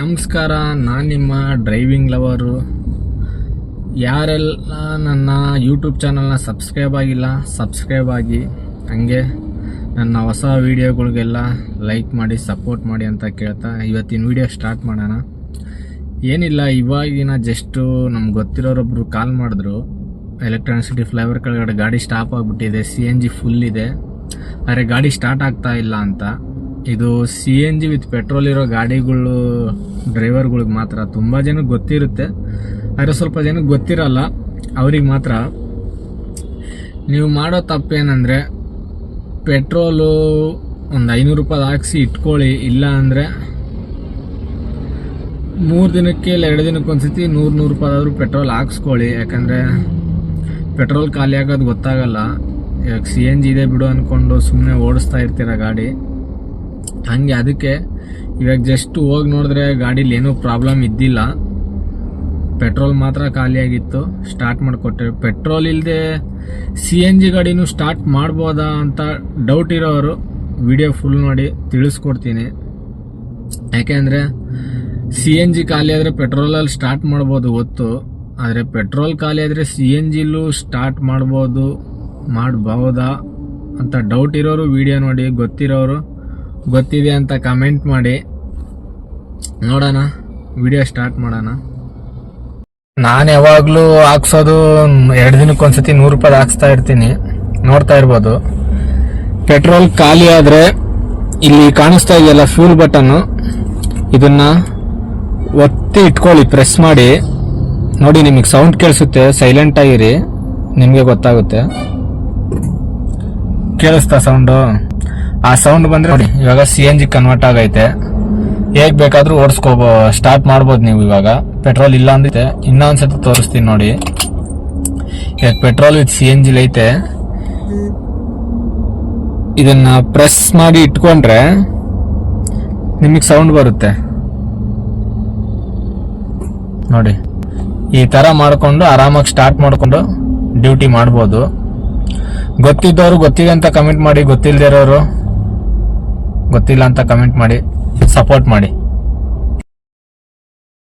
ನಮಸ್ಕಾರ, ನಾನು ನಿಮ್ಮ ಡ್ರೈವಿಂಗ್ ಲವರು ಯಾರೆಲ್ಲ ನನ್ನ ಯೂಟ್ಯೂಬ್ ಚಾನಲ್ನ ಸಬ್ಸ್ಕ್ರೈಬ್ ಆಗಿಲ್ಲ ಸಬ್ಸ್ಕ್ರೈಬ್ ಆಗಿ. ಹಂಗೆ ನನ್ನ ಹೊಸ ವೀಡಿಯೋಗಳಿಗೆಲ್ಲ ಲೈಕ್ ಮಾಡಿ ಸಪೋರ್ಟ್ ಮಾಡಿ ಅಂತ ಕೇಳ್ತಾ ಇವತ್ತಿನ ವೀಡಿಯೋ ಸ್ಟಾರ್ಟ್ ಮಾಡೋಣ. ಏನಿಲ್ಲ, ಇವಾಗಿನ ಜಸ್ಟು ನಮ್ಗೆ ಗೊತ್ತಿರೋರೊಬ್ಬರು ಕಾಲ್ ಮಾಡಿದ್ರು. ಎಲೆಕ್ಟ್ರಾನಿಸಿಟಿ ಫ್ಲೈವರ್ ಕೆಳಗಡೆ ಗಾಡಿ ಸ್ಟಾಪ್ ಆಗಿಬಿಟ್ಟಿದೆ ಸಿ ಎನ್ ಜಿ ಫುಲ್ ಇದೆ. ಆದರೆ ಗಾಡಿ ಸ್ಟಾರ್ಟ್ ಆಗ್ತಾ ಇಲ್ಲ ಅಂತ. ಇದು C N G with petrol ಇರೋ ಗಾಡಿಗಳು ಡ್ರೈವರ್ಗಳಿಗೆ ಮಾತ್ರ ತುಂಬ ಜನಕ್ಕೆ ಗೊತ್ತಿರುತ್ತೆ. ಆದರೆ ಸ್ವಲ್ಪ ಜನಕ್ಕೆ ಗೊತ್ತಿರಲ್ಲ, ಅವ್ರಿಗೆ ಮಾತ್ರ. ನೀವು ಮಾಡೋ ತಪ್ಪೇನೆಂದರೆ, ಪೆಟ್ರೋಲು ಒಂದು ಐನೂರು ರೂಪಾಯಿ ಹಾಕ್ಸಿ ಇಟ್ಕೊಳ್ಳಿ, ಇಲ್ಲ ಅಂದರೆ ಮೂರು ದಿನಕ್ಕೆ ಇಲ್ಲ ಎರಡು ದಿನಕ್ಕೆ ಒಂದ್ಸತಿ ನೂರು ನೂರು ರೂಪಾಯಿ ಆದರೂ ಪೆಟ್ರೋಲ್ ಹಾಕ್ಸ್ಕೊಳ್ಳಿ. ಯಾಕಂದರೆ ಪೆಟ್ರೋಲ್ ಖಾಲಿ ಆಗೋದು ಗೊತ್ತಾಗಲ್ಲ. ಸಿ ಎನ್ ಜಿ ಇದೆ ಬಿಡು ಅಂದ್ಕೊಂಡು ಸುಮ್ಮನೆ ಓಡಿಸ್ತಾ ಇರ್ತೀರ ಗಾಡಿ. ಹಂಗೆ ಅದಕ್ಕೆ ಇವಾಗ ಜಸ್ಟ್ ಹೋಗಿ ನೋಡಿದ್ರೆ ಗಾಡೀಲಿ ಏನೂ ಪ್ರಾಬ್ಲಮ್ ಇದ್ದಿಲ್ಲ. ಪೆಟ್ರೋಲ್ ಮಾತ್ರ ಖಾಲಿಯಾಗಿತ್ತು ಸ್ಟಾರ್ಟ್ ಮಾಡಿಕೊಟ್ಟೆ. ಪೆಟ್ರೋಲ್ ಇಲ್ಲದೆ ಸಿ ಎನ್ ಜಿ ಗಾಡಿನೂ ಸ್ಟಾರ್ಟ್ ಮಾಡ್ಬೋದಾ ಅಂತ ಡೌಟ್ ಇರೋರು ವಿಡಿಯೋ ಫುಲ್ ನೋಡಿ ತಿಳಿಸ್ಕೊಡ್ತೀನಿ. ಯಾಕೆಂದರೆ ಸಿ ಎನ್ ಜಿ ಖಾಲಿ ಆದರೆ ಪೆಟ್ರೋಲಲ್ಲಿ ಸ್ಟಾರ್ಟ್ ಮಾಡ್ಬೋದು ಗೊತ್ತು. ಆದರೆ ಪೆಟ್ರೋಲ್ ಖಾಲಿ ಆದರೆ ಸಿ ಎನ್ ಜಿಲೂ ಸ್ಟಾರ್ಟ್ ಮಾಡ್ಬೋದು ಮಾಡಬಹುದಾ ಅಂತ ಡೌಟ್ ಇರೋರು ವಿಡಿಯೋ ನೋಡಿ ಗೊತ್ತಿರೋರು. ಗೊತ್ತಿದೆ ಅಂತ ಕಮೆಂಟ್ ಮಾಡಿ. ನೋಡೋಣ ವಿಡಿಯೋ ಸ್ಟಾರ್ಟ್ ಮಾಡೋಣ. ನಾನು ಯಾವಾಗಲೂ ಹಾಕ್ಸೋದು ಎರಡು ದಿನಕ್ಕೊಂದ್ಸತಿ ನೂರು ರೂಪಾಯಿ ಹಾಕ್ಸ್ತಾ ಇರ್ತೀನಿ. ನೋಡ್ತಾ ಇರ್ಬೋದು. ಪೆಟ್ರೋಲ್ ಖಾಲಿ ಆದರೆ ಇಲ್ಲಿ ಕಾಣಿಸ್ತಾ ಇದೆಯಲ್ಲ ಫ್ಯೂಲ್ ಬಟನ್ನು ಇದನ್ನ ಒತ್ತಿ ಇಟ್ಕೊಳ್ಳಿ ಪ್ರೆಸ್ ಮಾಡಿ. ನೋಡಿ, ನಿಮಗೆ ಸೌಂಡ್ ಕೇಳಿಸುತ್ತೆ ಸೈಲೆಂಟ್ ಆಗಿರಿ ನಿಮಗೆ ಗೊತ್ತಾಗುತ್ತೆ. ಕೇಳಿಸ್ತಾ ಸೌಂಡು ಆ ಸೌಂಡ್ ಬಂದ್ರೆ ನೋಡಿ, ಇವಾಗ ಸಿ ಎನ್ ಜಿ ಕನ್ವರ್ಟ್ ಆಗೈತೆ. ಹೇಗ್ ಬೇಕಾದ್ರೂ ಓಡಿಸ್ಕೋಬೋ ಸ್ಟಾರ್ಟ್ ಮಾಡ್ಬೋದು ನೀವು ಇವಾಗ. ಪೆಟ್ರೋಲ್ ಇಲ್ಲ ಅಂದಿದೆ ಇನ್ನೊಂದ್ಸತಿ ತೋರಿಸ್ತೀನಿ ನೋಡಿ. ಈಗ ಪೆಟ್ರೋಲ್ ವಿತ್ ಸಿ ಎನ್ ಜಿಲ್ ಐತೆ. ಇದನ್ನ ಪ್ರೆಸ್ ಮಾಡಿ ಇಟ್ಕೊಂಡ್ರೆ ನಿಮಗೆ ಸೌಂಡ್ ಬರುತ್ತೆ. ನೋಡಿ, ಈ ತರ ಮಾಡಿಕೊಂಡು ಆರಾಮಾಗಿ ಸ್ಟಾರ್ಟ್ ಮಾಡಿಕೊಂಡು ಡ್ಯೂಟಿ ಮಾಡ್ಬೋದು. ಗೊತ್ತಿದ್ದವರು ಗೊತ್ತಿದೆ ಅಂತ ಕಮೆಂಟ್ ಮಾಡಿ ಗೊತ್ತಿಲ್ಲದೆ ಇರೋರು ಗೊತ್ತಿಲ್ಲ ಅಂತ ಕಮೆಂಟ್ ಮಾಡಿ ಸಪೋರ್ಟ್ ಮಾಡಿ.